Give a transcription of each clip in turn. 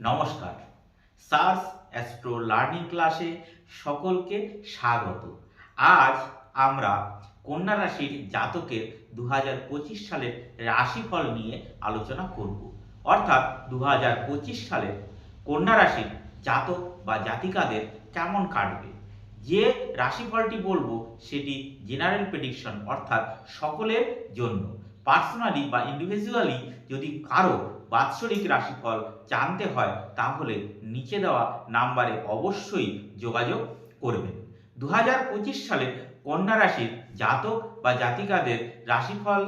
নমস্কার। SARS astro learning ক্লাসে সকলকে স্বাগত। আজ আমরা কন্যা রাশির জাতকের দু হাজার পঁচিশ সালের রাশিফল নিয়ে আলোচনা করব। অর্থাৎ দু সালের কন্যা রাশির জাতক বা জাতিকাদের কেমন কাটবে? যে রাশিফলটি বলব সেটি জেনারেল প্রেডিকশন অর্থাৎ সকলের জন্য। পার্সোনালি বা ইন্ডিভিজুয়ালি যদি কারও বাৎসরিক রাশিফল জানতে হয়, তাহলে নিচে দেওয়া নাম্বারে অবশ্যই যোগাযোগ করবেন দু হাজার পঁচিশ সালে কন্যা রাশির জাতক বা জাতিকাদের রাশিফল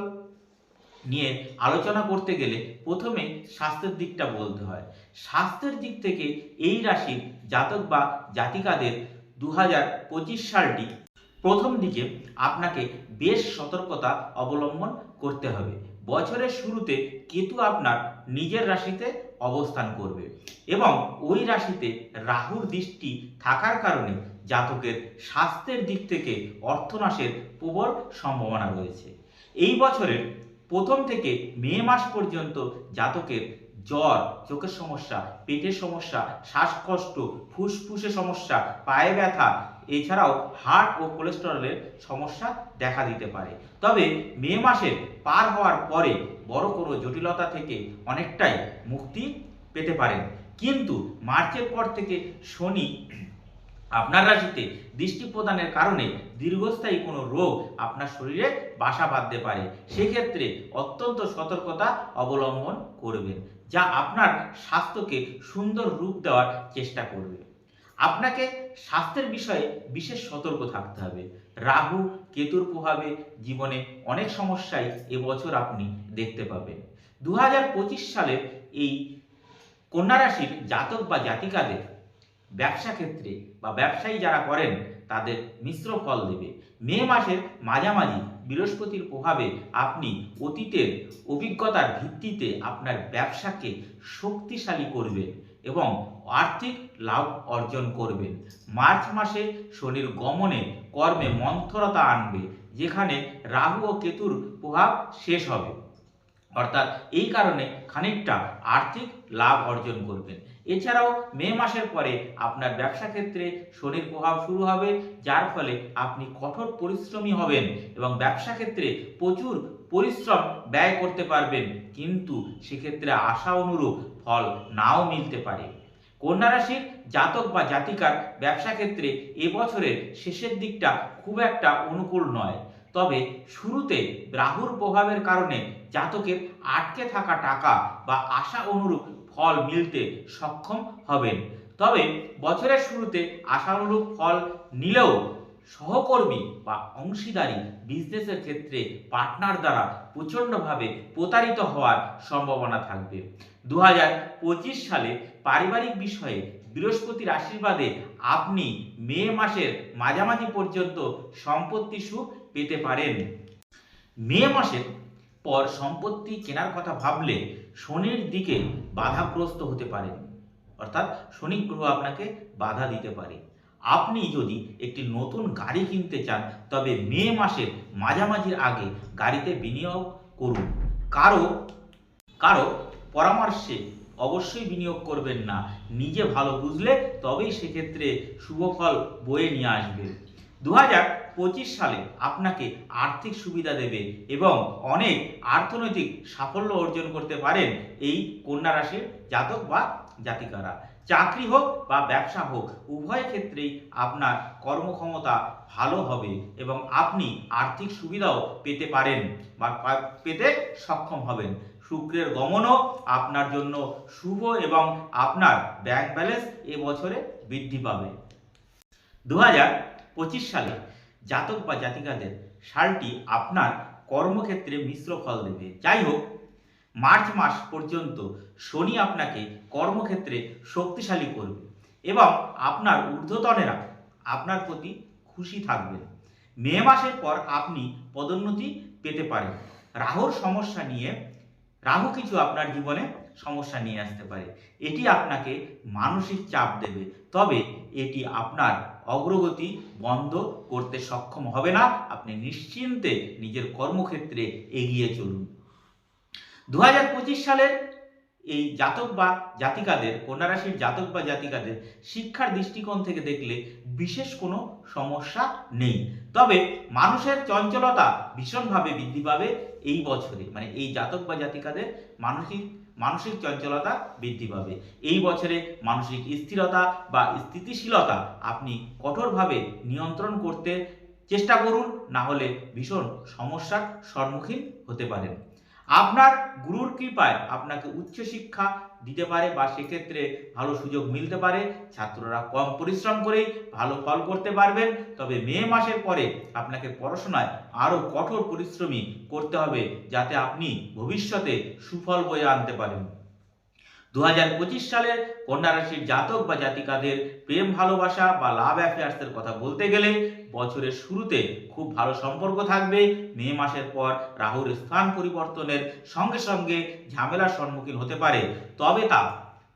নিয়ে আলোচনা করতে গেলে প্রথমে স্বাস্থ্যের দিকটা বলতে হয়। স্বাস্থ্যের দিক থেকে এই রাশির জাতক বা জাতিকাদের দু হাজার পঁচিশ সালটি প্রথম দিকে আপনাকে বেশ সতর্কতা অবলম্বন করতে হবে। বছরের শুরুতে কেতু আপনার নিজের রাশিতে অবস্থান করবে এবং ওই রাশিতে রাহুর দৃষ্টি থাকার কারণে জাতকের স্বাস্থ্যের দিক থেকে অর্থনাশের প্রবল সম্ভাবনা রয়েছে। এই বছরের প্রথম থেকে মে মাস পর্যন্ত জাতকের জ্বর, চোখের সমস্যা, পেটের সমস্যা, শ্বাসকষ্ট ফুসফুসে সমস্যা, পায়ে ব্যথা, এছাড়াও হার্ট ও কোলেস্টেরলের সমস্যা দেখা দিতে পারে। তবে মে মাসের পার হওয়ার পরে বড় কোনো জটিলতা থেকে অনেকটাই মুক্তি পেতে পারেন। কিন্তু মার্চের পর থেকে শনি আপনার রাশিতে দৃষ্টি প্রদানের কারণে দীর্ঘস্থায়ী কোনো রোগ আপনার শরীরে বাসা বাঁধতে পারে। সেক্ষেত্রে অত্যন্ত সতর্কতা অবলম্বন করবেন। যা আপনার স্বাস্থ্যকে সুন্দর রূপ দেওয়ার চেষ্টা করবে। আপনাকে স্বাস্থ্যের বিষয়ে বিশেষ সতর্ক থাকতে হবে। রাহু, কেতুর প্রভাবে জীবনে অনেক সমস্যাই এবছর আপনি দেখতে পাবেন। দু সালের এই কন্যা রাশির জাতক বা জাতিকাদের ব্যবসা ক্ষেত্রে বা ব্যবসায়ী যারা করেন, তাদের মিশ্র ফল দেবে। মে মাসের মাঝামাঝি বৃহস্পতির প্রভাবে আপনি অতীতের অভিজ্ঞতার ভিত্তিতে আপনার ব্যবসাকে শক্তিশালী করবেন এবং আর্থিক লাভ অর্জন করবেন। মার্চ মাসে শনির গমনে কর্মে মন্থরতা আনবে, যেখানে রাহু ও কেতুর প্রভাব শেষ হবে। অর্থাৎ এই কারণে খানিকটা আর্থিক লাভ অর্জন করবেন। এছাড়াও মে মাসের পরে আপনার ব্যবসা ক্ষেত্রে শনির প্রভাব শুরু হবে, যার ফলে আপনি কঠোর পরিশ্রমী হবেন এবং ব্যবসা ক্ষেত্রে প্রচুর পরিশ্রম ব্যয় করতে পারবেন। কিন্তু সেক্ষেত্রে আশা অনুরূপ ফল নাও মিলতে পারে। কন্যা রাশির জাতক বা জাতিকার ব্যবসা ক্ষেত্রে এবছরের শেষের দিকটা খুব একটা অনুকূল নয়। তবে শুরুতে রাহুর প্রভাবের কারণে জাতকের আটকে থাকা টাকা বা আশা অনুরূপ ফল মিলতে সক্ষম হবেন। তবে বছরের শুরুতে আশানুরূপ ফল নিলেও সহকর্মী বা অংশীদারি বিজনেসের ক্ষেত্রে পার্টনার দ্বারা প্রচণ্ডভাবে প্রতারিত হওয়ার সম্ভাবনা থাকবে। দু হাজার পঁচিশ সালে পারিবারিক বিষয়ে বৃহস্পতির আশীর্বাদে আপনি মে মাসের মাঝামাঝি পর্যন্ত সম্পত্তি সুখ পেতে পারেন। মে মাসের পর সম্পত্তি কেনার কথা ভাবলে শনির দিকে বাধাগ্রস্ত হতে পারেন অর্থাৎ শনি গ্রহ আপনাকে বাধা দিতে পারে। আপনি যদি একটি নতুন গাড়ি কিনতে চান, তবে মে মাসের মাঝামাঝির আগে গাড়িতে বিনিয়োগ করুন। কারও কারও পরামর্শে অবশ্যই বিনিয়োগ করবেন না। নিজে ভালো বুঝলে তবেই সেক্ষেত্রে শুভ ফল বয়ে নিয়ে আসবে। দু সালে আপনাকে আর্থিক সুবিধা দেবে এবং অনেক অর্থনৈতিক সাফল্য অর্জন করতে পারেন এই কন্যা রাশির জাতক বা জাতিকারা। চাকরি হোক বা ব্যবসা হোক, উভয় ক্ষেত্রেই আপনার কর্মক্ষমতা ভালো হবে এবং আপনি আর্থিক সুবিধাও পেতে পারেন বা পেতে সক্ষম হবেন। শুক্রের গমনও আপনার জন্য শুভ এবং আপনার ব্যাংক ব্যালেন্স এ বছরে বৃদ্ধি পাবে। দু হাজার পঁচিশ সালে জাতক বা জাতিকাদের সালটি আপনার কর্মক্ষেত্রে মিশ্র ফল দেবে। যাই হোক, মার্চ মাস পর্যন্ত শনি আপনাকে কর্মক্ষেত্রে শক্তিশালী করবে এবং আপনার ঊর্ধ্বতনেরা আপনার প্রতি খুশি থাকবেন। মে মাসের পর আপনি পদোন্নতি পেতে পারেন। রাহুর সমস্যা নিয়ে রাহু কিছু আপনার জীবনে সমস্যা নিয়ে আসতে পারে। এটি আপনাকে মানসিক চাপ দেবে। তবে এটি আপনার অগ্রগতি বন্ধ করতে সক্ষম হবে না। আপনি নিশ্চিন্তে নিজের কর্মক্ষেত্রে এগিয়ে চলুন। দু হাজার পঁচিশ সালের এই জাতক বা জাতিকাদের কন্যা রাশির জাতক বা জাতিকাদের শিক্ষার দৃষ্টিকোণ থেকে দেখলে বিশেষ কোনো সমস্যা নেই। তবে মানুষের চঞ্চলতা ভীষণভাবে বৃদ্ধি পাবে। এই বছরে মানে এই জাতক বা জাতিকাদের মানসিক মানসিক চঞ্চলতা বৃদ্ধি পাবে। এই বছরে মানসিক স্থিরতা বা স্থিতিশীলতা আপনি কঠোরভাবে নিয়ন্ত্রণ করতে চেষ্টা করুন, না হলে ভীষণ সমস্যার সম্মুখীন হতে পারেন। আপনার গুরুর কৃপায় আপনাকে উচ্চশিক্ষা দিতে পারে বা সেক্ষেত্রে ভালো সুযোগ মিলতে পারে। ছাত্ররা কম পরিশ্রম করে ভালো ফল করতে পারবেন। তবে মে মাসের পরে আপনাকে পড়াশোনায় আরও কঠোর পরিশ্রমী করতে হবে যাতে আপনি ভবিষ্যতে সুফল বয়ে আনতে পারেন। দু হাজার পঁচিশ সালের কন্যা রাশির জাতক বা জাতিকাদের প্রেম, ভালোবাসা বা লাভ অ্যাফেয়ার্সের কথা বলতে গেলে বছরের শুরুতে খুব ভালো সম্পর্ক থাকবে। মে মাসের পর রাহুর স্থান পরিবর্তনের সঙ্গে সঙ্গে ঝামেলার সম্মুখীন হতে পারে। তবে তা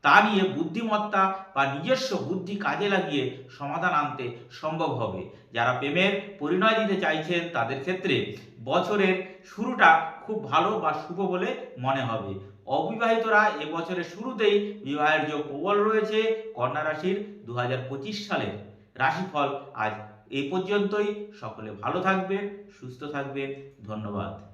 তা নিয়ে বুদ্ধিমত্তা বা নিজস্ব বুদ্ধি কাজে লাগিয়ে সমাধান আনতে সম্ভব হবে। যারা প্রেমের পরিণয় দিতে চাইছেন তাদের ক্ষেত্রে বছরের শুরুটা খুব ভালো বা শুভ বলে মনে হবে। অবিবাহিতরা এবছরের শুরুতেই বিবাহের যোগ প্রবল রয়েছে কন্যা রাশির দু হাজার পঁচিশ সালের রাশিফল আজ এ পর্যন্তই। সকলে ভালো থাকবেন, সুস্থ থাকবেন। ধন্যবাদ।